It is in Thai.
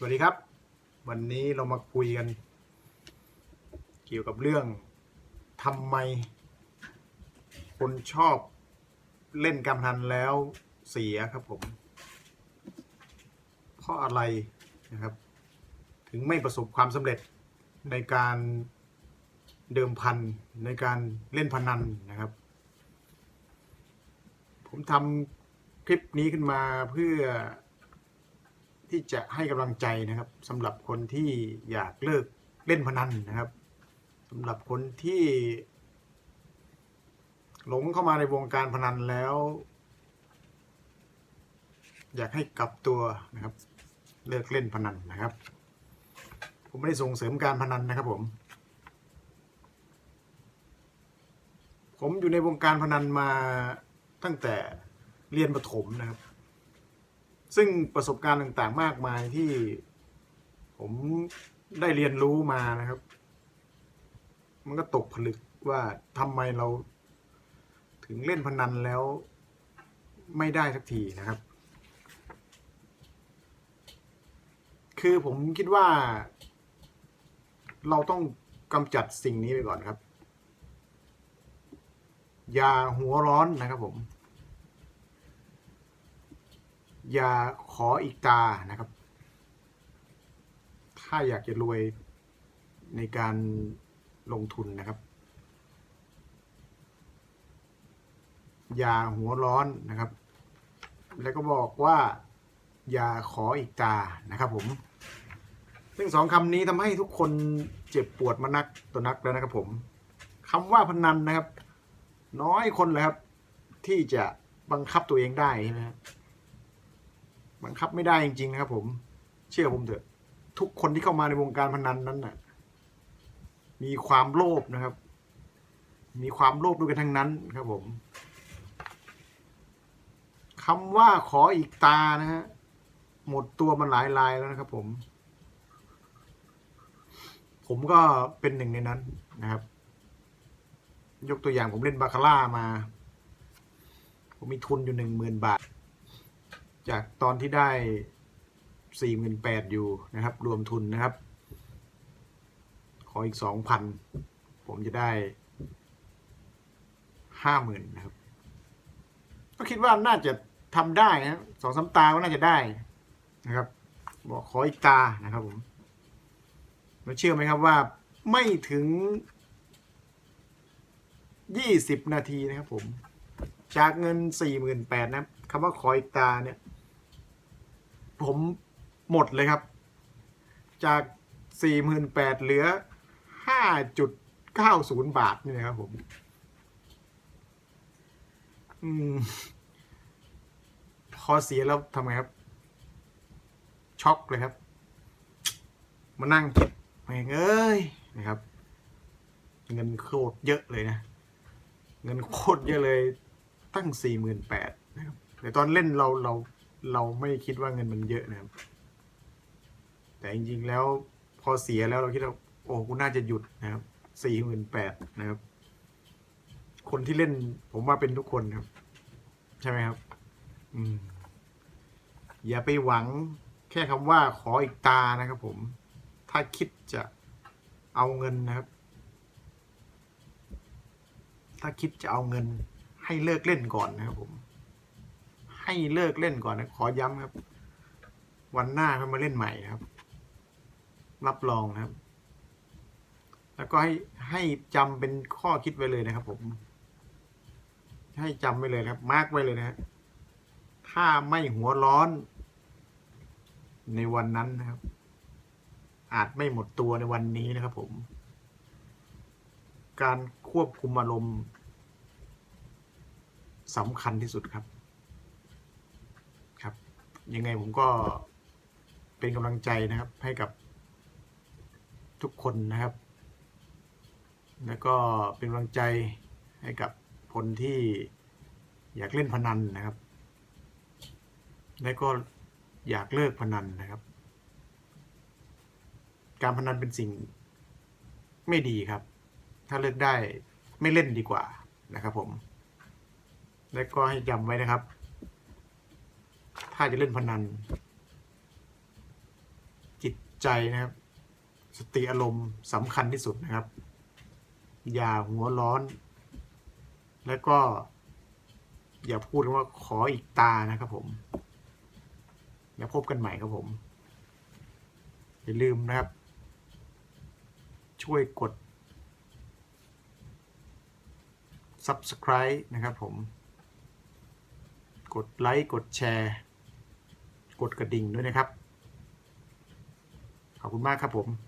สวัสดีครับ วันนี้เรามาคุยกัน เกี่ยวกับเรื่องทำไม คนชอบเล่นการพนันแล้วเสียครับผม เพราะอะไรนะครับ ถึงไม่ประสบความสำเร็จในการเดิมพันในการเล่นพนันนะครับ ผมทำคลิปนี้ขึ้นมาเพื่อ ที่จะให้กำลังใจนะครับสำหรับคนที่อยากเลิกเล่นพนันนะครับสำหรับคนที่ หลงเข้ามาในวงการพนันแล้ว อยากให้กลับตัวนะครับ เลิกเล่นพนันนะครับ ผมไม่ได้ส่งเสริมการพนันนะครับผม ผมอยู่ในวงการพนันมาตั้งแต่เรียนประถมนะครับ ซึ่งประสบการณ์ต่างๆมากมายที่ผมได้เรียนรู้มานะครับ มันก็ตกผลึกว่าทำไมเราถึงเล่นพนันแล้วไม่ได้สักทีนะครับ คือผมคิดว่า เราต้องกำจัดสิ่งนี้ไปก่อนครับ อย่าหัวร้อนนะครับผม อย่าขออีกตานะครับ ถ้าอยากจะรวยในการลงทุนนะครับ อย่าหัวร้อนนะครับ แล้วก็บอกว่าอย่าขออีกตานะครับผม ซึ่งสองคำนี้ทำให้ทุกคนเจ็บปวดมานักตัวนักแล้วนะครับผมคำว่าพนันนะครับ น้อยคนเลยครับ ที่จะบังคับตัวเองได้ใช่ไหมครับ บังคับไม่ได้จริงๆนะครับผมเชื่อผมเถอะ ทุกคนที่เข้ามาในวงการพนันนั้นน่ะ มีความโลภนะครับ มีความโลภด้วยกันทั้งนั้นครับผมคำว่าขออีกตานะฮะหมดตัวมันหลายลายแล้วนะครับ ผม ผมก็เป็นหนึ่งในนั้นนะครับ ยกตัวอย่างผมเล่นบาคาร่ามา ผมมีทุนอยู่หนึ่งหมื่นบาท จากตอนที่ได้สี่หมื่นแปดอยู่นะครับ รวมทุนนะครับ ขออีกสองพันผมจะได้ห้าหมื่นนะครับ ก็คิดว่าน่าจะทำได้นะสองสามตาก็น่าจะได้นะครับ บอกขออีกตานะครับผมแล้วเชื่อไหมครับว่าไม่ถึงยี่สิบนาทีนะครับผม จากเงินสี่หมื่นแปดนะคำว่าขออีกตาเนี่ย ผมหมดเลยครับ จากสี่หมื่นแปดเหลือห้าจุดเก้าศูนย์บาทนี่นะครับผมอืมพอเสียแล้วทำไงครับ ช็อกเลยครับ มานั่งคิดแม่งเอ้ยนะครับ เงินโคตรเยอะเลยนะ เงินโคตรเยอะเลยตั้งสี่หมื่นแปดนะครับแต่ตอนเล่นเราเรา เราไม่คิดว่าเงินมันเยอะนะครับ แต่จริงๆแล้วพอเสียแล้วเราคิดว่าโอ้กูน่าจะหยุดนะครับสี่หมื่นแปดนะครับ คนที่เล่นผมว่าเป็นทุกคนครับ ใช่ไหมครับ อืม อย่าไปหวังแค่คำว่าขออีกตานะครับผม ถ้าคิดจะเอาเงินนะครับ ถ้าคิดจะเอาเงินให้เลิกเล่นก่อนนะครับผม ให้เลิกเล่นก่อนนะขอย้ำครับ วันหน้าค่อยมาเล่นใหม่ครับ รับรองนะครับ แล้วก็ให้ให้จำเป็นข้อคิดไว้เลยนะครับ ผม ให้จำไว้เลยนะครับ มาร์กไว้เลยนะฮะถ้าไม่หัวร้อน ในวันนั้นนะครับ อาจไม่หมดตัวในวันนี้นะครับ ผม การควบคุมอารมณ์สำคัญที่สุดครับ ยังไงผมก็เป็นกำลังใจนะครับให้กับทุกคนนะครับ แล้วก็เป็นกำลังใจให้กับคนที่อยากเล่นพนันนะครับ และก็อยากเลิกพนันนะครับ การพนันเป็นสิ่งไม่ดีครับ ถ้าเลิกได้ไม่เล่นดีกว่านะครับผม และก็ให้จำไว้นะครับ ถ้าจะเล่นพนัน จิตใจนะครับ สติอารมณ์สำคัญที่สุดนะครับ อย่าหัวร้อน แล้วก็ อย่าพูดว่าขออีกตานะครับผมแล้วพบกันใหม่ครับผม อย่าลืมนะครับ ช่วยกด Subscribe นะครับผม กดไลค์ กดแชร์ กดกระดิ่งด้วยนะครับ ขอบคุณมากครับผม